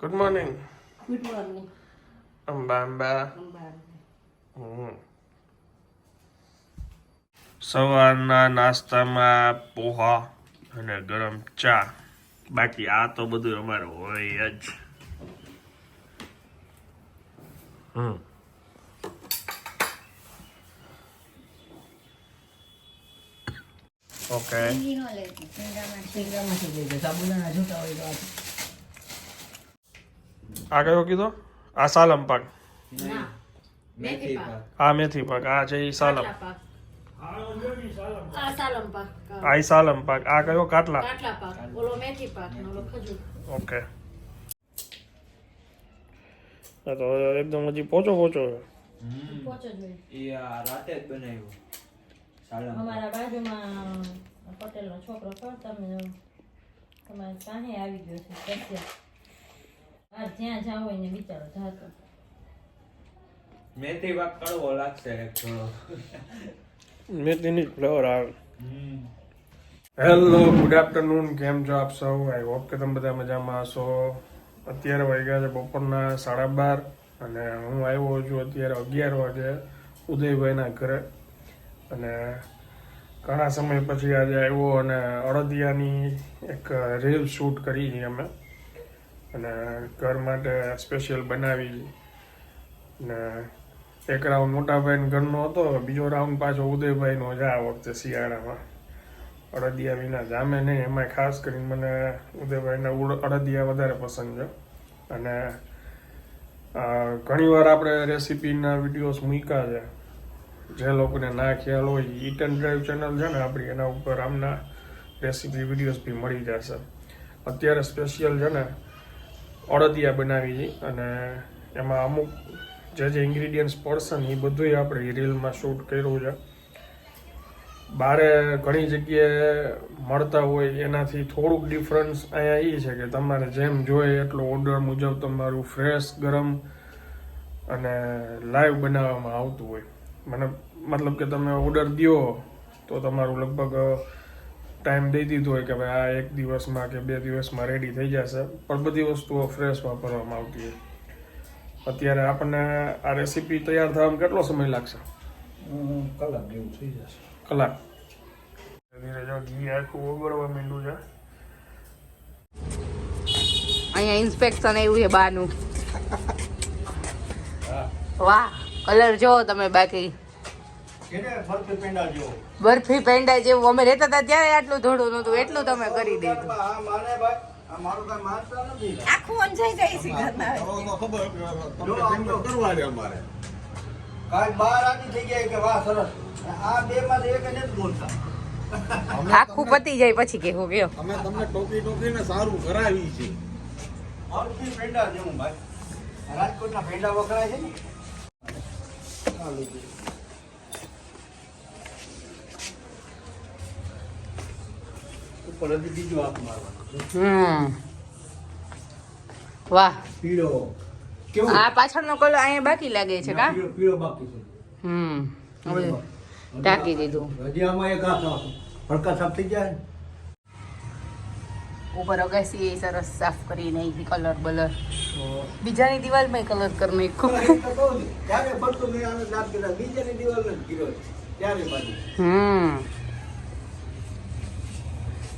Good morning good morning Amba Amba. સવારના નાસ્તામાં પોહા અને ગરમ ચા. બાકી આ તો બધું અમારે હોય જ. હમ. ઓકે સાબુદાણા જોતા હોય તો આ કયો કીધો? આ સાલમ પાક. ના મેથી પાક. આ મેથી પાક. આ છે ઈ સાલમ. આ સાલમ પાક આ ઈ સાલમ પાક. આ કયો? કાટલા. ઓકે. તો એકદમ હજી પોચો પોચો છે. પોચો જોઈએ એ આ રાતે જ બનાવ્યું. અમારા બાજુમાં પટેલનો છોકરો તમે તમારે આવી ગયો છે. આ જ્યાં જાવ હોય ને વિચારો જાતો મેથી પાક કડવો લાગશે એક થોડો. મેથીની ફ્લેવર આવે. હેલો ગુડ આફ્ટરનૂન કેમ છો આપ સૌ? આઈ હોપ કે તમે બધા મજામાં હશો. અત્યારે વાગ્યા છે બપોરના સાડા બાર અને હું આવ્યો છું અત્યારે અગિયાર વાગે ઉદયભાઈના ઘરે. અને ઘણા સમય પછી આજે આવ્યો અને અડદિયાની એક રીલ શૂટ કરી અમે. અને ઘર માટે સ્પેશિયલ બનાવી ને એક રાઉન્ડ મોટાભાઈ ઘરનો હતો, બીજો રાઉન્ડ પાછો ઉદયભાઈનો જ આ વખતે શિયાળામાં. અડદિયા વિના જામે નહીં એમાં ખાસ કરીને મને ઉદયભાઈના અડદિયા વધારે પસંદ છે. અને ઘણીવાર આપણે રેસીપીના વિડીયોઝ મૂક્યા છે. જે લોકોને ના ખ્યાલ હોય ઈટ એન્ડ ડ્રાઈવ ચેનલ છે ને આપણી, એના ઉપર આમના રેસીપી વિડીયોઝ બી મળી જશે. અત્યારે સ્પેશિયલ છે ને અડદિયા બનાવી અને એમાં અમુક જે જે ઇન્ગ્રીડિયન્ટ્સ પડશે એ બધુંય આપણે રીલમાં શૂટ કર્યું છે. બારે ઘણી જગ્યાએ મળતા હોય એનાથી થોડુંક ડિફરન્સ અહીંયા એ છે કે તમારે જેમ જોઈએ એટલો ઓર્ડર મુજબ તમારું ફ્રેશ ગરમ અને લાઈવ બનાવવામાં આવતું હોય. મને મતલબ કે તમે ઓર્ડર દો તો તમારું લગભગ ટાઈમ દઈ દીધો હોય કે ભાઈ આ એક દિવસમાં કે બે દિવસમાં રેડી થઈ જશે પણ બધી વસ્તુઓ ફ્રેશ વાપરવામાં આવતી હોય. અત્યારે આપણને આ રેસીપી તૈયાર થવામાં કેટલો સમય લાગશે? કલાક જેવું થઈ જશે. કલાક. ધીરે જો ઘી આખું ઓગળવા માંડ્યું છે. અહીંયા ઇન્સ્પેક્શન આવ્યું છે બાનું. વાહ કલર જો તમે બાકી. બરફી પેંડા જેવું? અમે રહેતા હતા ત્યારે આટલું ધોળું નતું એટલું તમે કરી દીધું. આખું અંજાઈ જાય છે ઘરના કાલ બાર આની થઈ ગયા કે વાહ સરસ. આ બે માંથી એક નથી બોલતા. આખું પતી જાય પછી કેવું કયો અમે તમને ટોપી ટોપી ને સારું કરાવી છે. પેંડા જેવું ભાઈ. રાજકોટના પેંડા વખરાય છે ને? ઉપર બીજો હાથ મારવાનું. વાહ. પીળો. કેવું? આ પાછળનો કલર અહીંયા બાકી લાગે છે કા? પીળો બાકી છે. હમ. હવે ઢાંકી દીધું. હજી આમાં એક હાથ આવશે સાફ થઈ જાય ઉપર અગાસી એ સરસ સાફ કરી નાખી કલર બલર. બીજાની દિવાલમાં કલર કરી નાખ્યું. બીજાની દિવાલ હમ.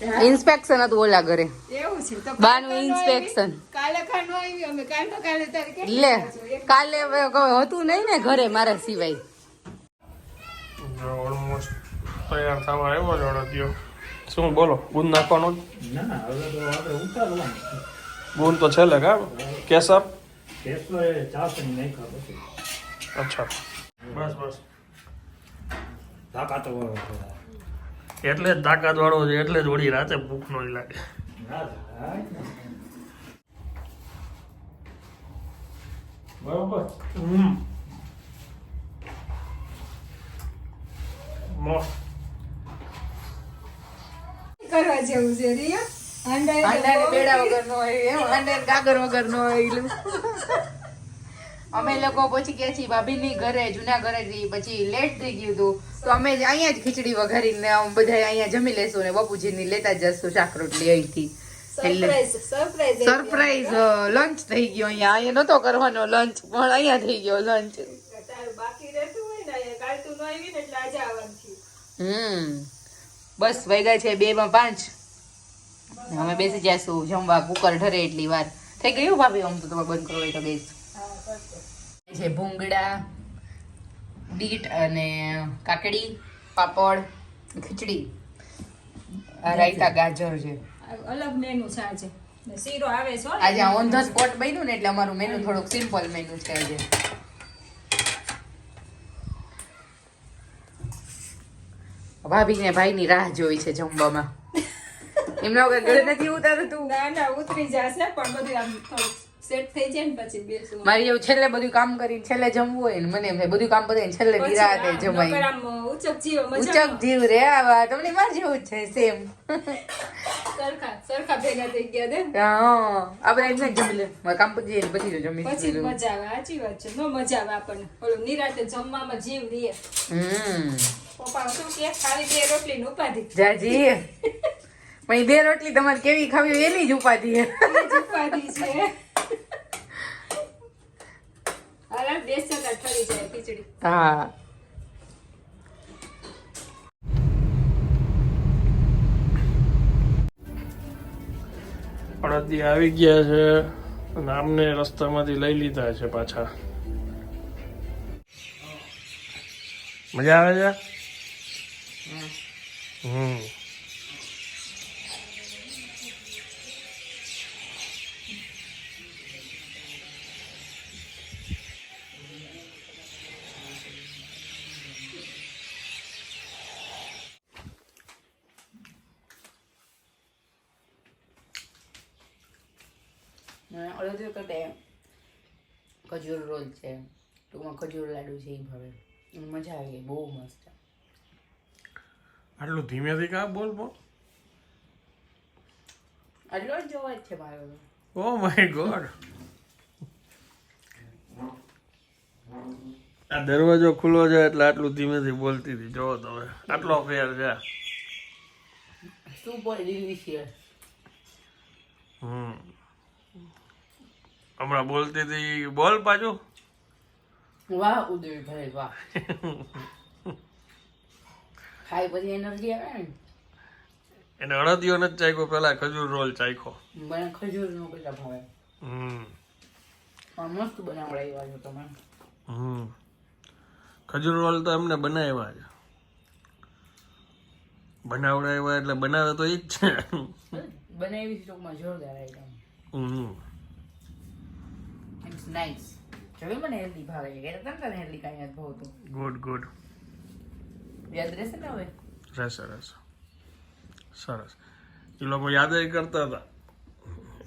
ઇન્સ્પેક્શન હતું ઓલા ઘરે. બાનું ઇન્સ્પેક્શન લે કાલે હવે કોઈ હતું નહીં ને ઘરે મારા સિવાય. ઓલમોસ્ટ તૈયાર થવા આવ્યો છે અડદિયો શું બોલો ગુંદ નાખવાનો? ના હવે તો આપણે ઉતારવાનું. ગુંદ તો છેલ્લે કા? કેસર? ટેસ્ટો એ ચાસણી નાખ્યા પછી. અચ્છા. બસ બસ. તાકાત. એટલે જ તાકાત વાળો છે એટલે જ વળી રાતે ભૂખ નો લાગે બરોબર? હમ. કરવા જેવું છે રિયા? હાંડા હાંડા બેડા વગર નો હોય એમ? હાંડા ને વગર નો હોય એટલું અમે લોકો પછી કે છીએ ભાભીની ઘરે જૂના ઘરે જઈ પછી લેટ થઈ ગયું હતું. તો અમે અહીંયા જ ખીચડી વઘારીને બધા અહીંયા જમી લેશું ને બાપુજીની લેતા જશું શાક રોટલી અહીંથી સરપ્રાઈઝ લંચ થઈ ગયો અહીંયા. અહીંયા નતો કરવાનો લંચ પણ અહીંયા થઈ ગયો લંચ હમ. બસ વૈગા છે બે માં પાંચ. અમે બેસી જઈશું જમવા કુકર ઠરે એટલી વાર. થઈ ગયું ભાભી? આમ તો તમે બંધ કરો એ તો ગઈશ છે ભૂંગળા બીટ અને કાકડી પાપડ ખીચડી રાયતા ગાજર છે. અલગ મેનુ છે આજે. શીરો આવે છે આજે ઓન ધ સ્પોટ બન્યું ને એટલે અમારું મેનુ થોડુંક સિમ્પલ મેનુ છે આજે. ભાભી ને ભાઈ ની રાહ જોઈ છે જમવામાં. એમના વગર ઘરે નથી ઉતારતું. ના ના ઉતરી જશે પણ બધું આમ થોડુંક સેટ થઈ જાય ને પછી બેસું મારી એવું છેલ્લે બધું કામ કરીને છેલ્લે જમવું હોય ને મને એમ થાય બધું કામ પતાવીને છેલ્લે નિરાતે જમાય ઉચક જીવ ઉચક જીવ રે આવા તમને માર જેવું જ છે સેમ સરખા સરખા ભેગા થઈ ગયા ને? હા આપણે એમ જમી લે. મારે કામ પતી જાય પછી જમી પછી મજા આવે સાચી વાત છે. નો મજા આવે આપણને. ઓલું નિરાતે જમવામાં જીવ રીએ. હમ. પપ્પા શું કે? ખાલી બે રોટલી નું ઉપાધિ. જાજી. પણ બે રોટલી તમારે કેવી ખાવી એની જ ઉપાધી એ છે હાલા બેસતા ઠરી જાય ખીચડી હા. અડદી આવી ગયા છે અને આમને રસ્તામાંથી લઈ લીધા છે પાછા. મજા આવે છે? હમ. ખજૂર રોલ છે. ટૂંકમાં ખજૂર લાડુ છે એ ભાવે. મજા આવી ગઈ બહુ મસ્ત. આટલું ધીમેથી કા બોલ બોલ? આટલો જ જોવા જ છે મારો. તો. Oh my god. આ દરવાજો ખુલ્લો છે એટલે આટલું ધીમેથી બોલતી હતી. જોવો તમે. આટલો ફેર છે. Super delicious hmm. હમણાં બોલતી હતી બોલ પાછું. વાહ ઉદયભાઈ વાહ. ખાઈ પછી એનર્જી આવે ને? એને અડદિયો નથી ચાખ્યો પેલા ખજૂર રોલ ચાખ્યો. મને ખજૂર નો કેટલા ભાવે. હમ. મસ્ત બનાવડાવ્યા છો તમે. હમ. ખજૂર રોલ તો એમને બનાવ્યા છે બનાવડાવ્યા એટલે બનાવે તો એ જ છે. બનાવી સ્ટોકમાં જોરદાર આઈટમ હમ. નાઇસ જોયું મને હેલ્ધી ભાવે છે કે તને હેલ્ધી કાંઈ નથી ભાવતું ગુડ ગુડ યાદ રહેશે ને હવે રહેશે રહેશે સરસ એ લોકો યાદ કરતા હતા.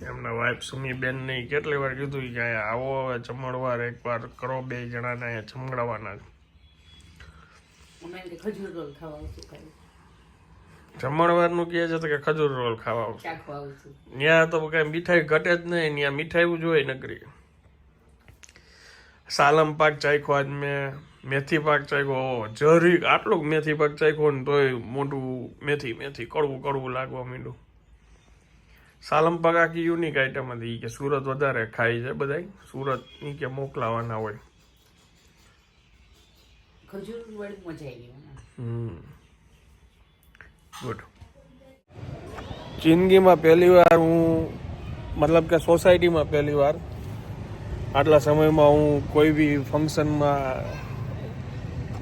એમના વાઈફ સુમીબેન ને કેટલી વાર કીધું કે અહીંયા આવો હવે જમણવાર એકવાર કરો બે જણાને અહીંયા ખાલી જમણવારનું કહે છે કે ખજૂર રોલ ખાવા ત્યાં તો કઈ મીઠાઈ ઘટે જ નહીં ત્યાં મીઠાઈ જોઈએ નગરી નકરી. સાલમ પાક ચાખ્યો આજ મેં મેથી પાક ચાખ્યો. જરી આટલું મેથી પાક ચાખ્યો ને તોય મોટું મેથી મેથી કડવું કડવું લાગવા માંડ્યું. સાલમ પાક આખી યુનિક આઈટમ હતી કે સુરત વધારે ખાય છે બધાય. સુરતની કે મોકલાવાના હોય. ગુડ જિંદગીમાં પહેલી વાર હું મતલબ કે સોસાયટીમાં પહેલી વાર આટલા સમયમાં હું કોઈ બી ફંક્શનમાં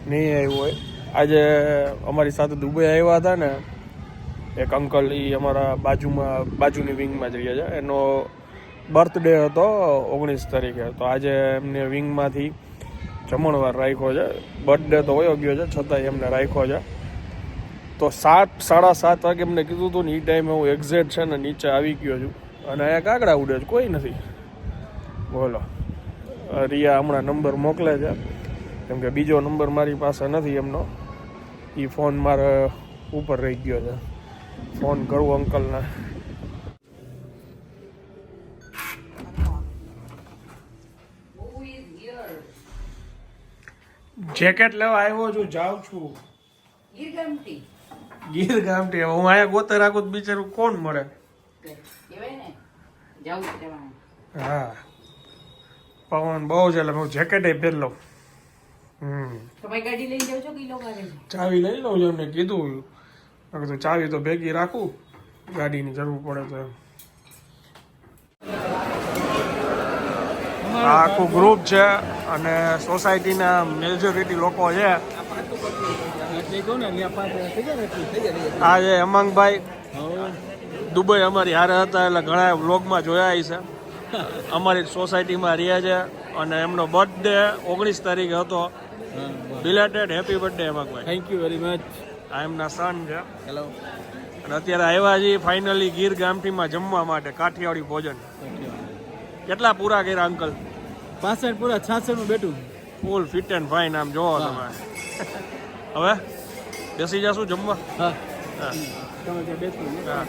નહીં આવ્યો હોય. આજે અમારી સાથે દુબઈ આવ્યા હતા ને, એક અંકલ એ અમારા બાજુમાં, બાજુની વિંગમાં જ રહે છે. એનો બર્થડે હતો ઓગણીસ તારીખે. તો આજે એમને વિંગમાંથી જમણવાર રાખ્યો છે. બર્થડે તો વયો ગયો છે, છતાંય એમને રાખ્યો છે. તો સાત, સાડા સાત વાગે એમને કીધું હતું ને એ ટાઈમે હું એક્ઝેટ છે ને નીચે આવી ગયો છું. અને અહીંયા કાગડા ઉડે છે, કોઈ નથી. બોલો. રિયા હમણાં નંબર મોકલે છે. કેમ કે બીજો નંબર મારી પાસે નથી એમનો. એ ફોન મારે ઉપર રહી ગયો છે. ફોન કરું અંકલને. જેકેટ લેવા આવ્યો છું જાઉં છું. ગીરગામટી ગીર ગામટી હું અહીંયા ગોતે રાખું બિચારું કોણ મળે? હા. પવન બહુ છે એટલે હું જેકેટ પહેર લઉં? ચાવી લઈ લઉં છું એમને કીધું. કીધું ચાવી તો ભેગી રાખું ગાડીની જરૂર પડે તો એમ. આ આખું ગ્રુપ છે અને સોસાયટીના મેજોરિટી લોકો છે. આ છે હેમાંગભાઈ દુબઈ અમારી હારે હતા એટલે ઘણા વ્લોગમાં જોયા છે. અમારી સોસાયટીમાં રહ્યા છે અને એમનો બર્થડે ઓગણીસ તારીખે હતો. બિલેટેડ હેપી બર્થડે હેમાંગભાઈ થેન્ક યુ વેરી મચ આ એમના સન છે. હેલો અને અત્યારે આવ્યા છીએ ફાઇનલી ગીર ગામઠીમાં જમવા માટે કાઠિયાવાડી ભોજન. કેટલા પૂરા કર્યા અંકલ? પાસઠ પૂરા છાસઠ બેઠું. ફૂલ ફિટ એન્ડ ફાઇન આમ જોવો તમે. હવે? બેસી જશું જમવા? હા. હા. તમે બેસું હા.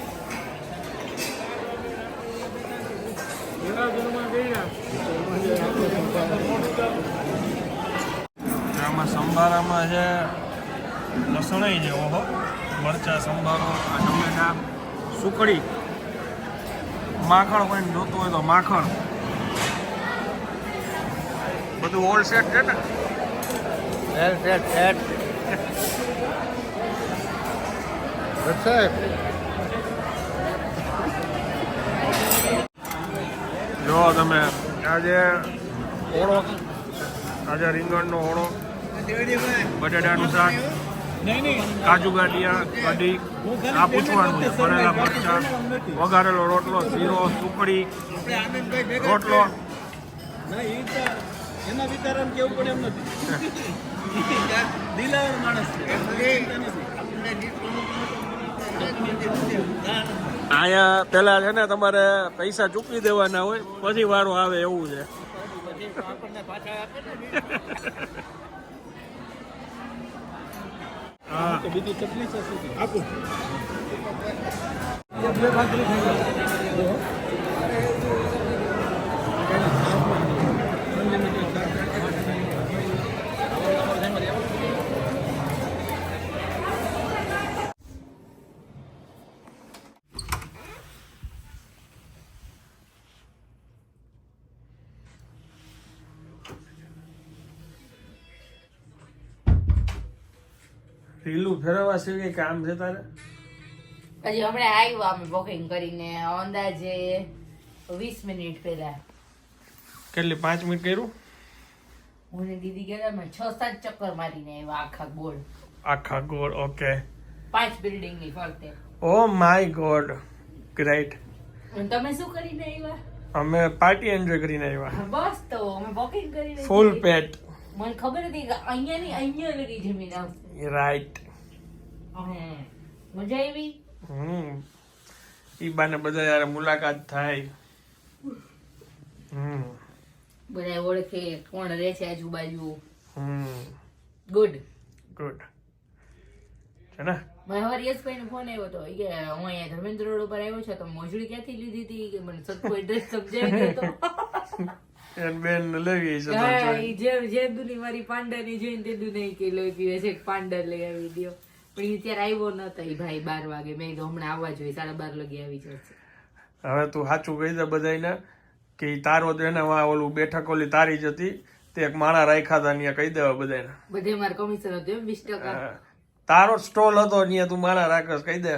આમાં સંભારામાં છે લસણાઈ છે ઓહો. મરચા સંભારો આ ટમેટા સુકડી માખણ કોઈને જોતું હોય તો માખણ. બધું ઓલ સેટ છે ને? સેટ સેટ સાહેબ જો તમે આજે ઓળો આજે રીંગણનો ઓળો બટેટાનું શાક કાજુ ગાંઠિયા કઢી આ પૂછવાનું છે. ભરેલા મરચા વઘારેલો રોટલો શીરો સુકડી રોટલો. એના વિચારણ કેવું પડે એમ નથી. દિલાવર માણસ છે અહીંયા પેલા છે ને તમારે પૈસા ચૂકવી દેવાના હોય પછી વારો આવે એવું છે. બીજી આપું ફેરવવા સિવાય કામ છે તારે? હજી હમણાં આવ્યું અમે બુકિંગ કરીને અંદાજે વીસ મિનિટ પહેલા. કેટલી પાંચ મિનિટ કર્યું? હું ને દીદી ગયા અમે છ સાત ચક્કર મારીને આવ્યા આખા ગોળ. આખા ગોળ ઓકે. પાંચ બિલ્ડિંગની ફરતે. Oh my god great. તમે શું કરીને આવ્યા? અમે પાર્ટી એન્જોય કરીને આવ્યા. બસ તો અમે બુકિંગ કરીને ફૂલ પેટ મને ખબર હતી કે અહીંયા ની અહીંયા લગી જમીન આવશે. Right hmm. મજા આવી? હમ. ઈ બધા યાર મુલાકાત થાય. હમ. બધા ઓળખે કોણ રહે છે આજુબાજુ? હમ. ગુડ ગુડ છે ને? મને હવે યશભાઈ નો ફોન આવ્યો હતો કે હું અહીંયા ધર્મેન્દ્ર રોડ ઉપર આવ્યો છે તો મોજડી ક્યાંથી લીધી હતી કે મને સરખો એડ્રેસ સમજાવી તો એન બેન લેવી છે હા, ઈ જે જે દુની મારી પાંડા ની જોઈને તે દુ નહીં કે લોહી પીવે છે પાંડા લઈ આવી દ્યો. પણ ઈ ત્યારે આવ્યો નતો ઈ ભાઈ બાર વાગે. મેં તો હમણાં આવવા જોઈએ સાડા બાર લગી આવી જશે. હવે તું સાચું કહી દે બધાને કે તારો તો એને ઓલું બેઠક ઓલી તારી જ હતી તે એક માણા રાખ્યા હતા ત્યાં કહી દેવા બધાને બધે મારે કમિશન હતું એમ વીસ ટકા. તારો સ્ટોલ હતો ત્યાં તું માણા રાખસ કહી દે.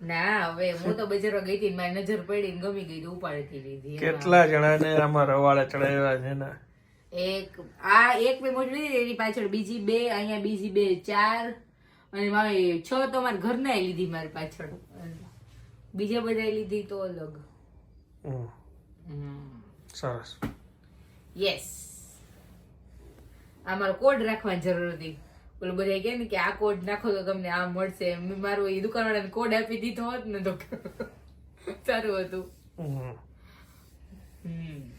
ના હવે હું તો બજારમાં ગઈ હતી મારી નજર પડી ને ગમી ગઈ તો ઉપાડતી લીધી. કેટલા જણાને આમાં રવાડે ચડાવ્યા છે ને? એક આ એક મેં લીધી એની પાછળ બીજી બે અહીંયા બીજી બે ચાર અને મારી છ તો મારા ઘરના લીધી મારી પાછળ. બીજા બધા લીધી તો અલગ. હમ, સરસ. યસ આ મારો કોડ રાખવાની જરૂર હતી. પેલું બધા કહે ને કે આ કોડ નાખો તો તમને આ મળશે. મારું એ દુકાનવાળાને કોડ આપી દીધો હોત ને તો સારું હતું. હમ.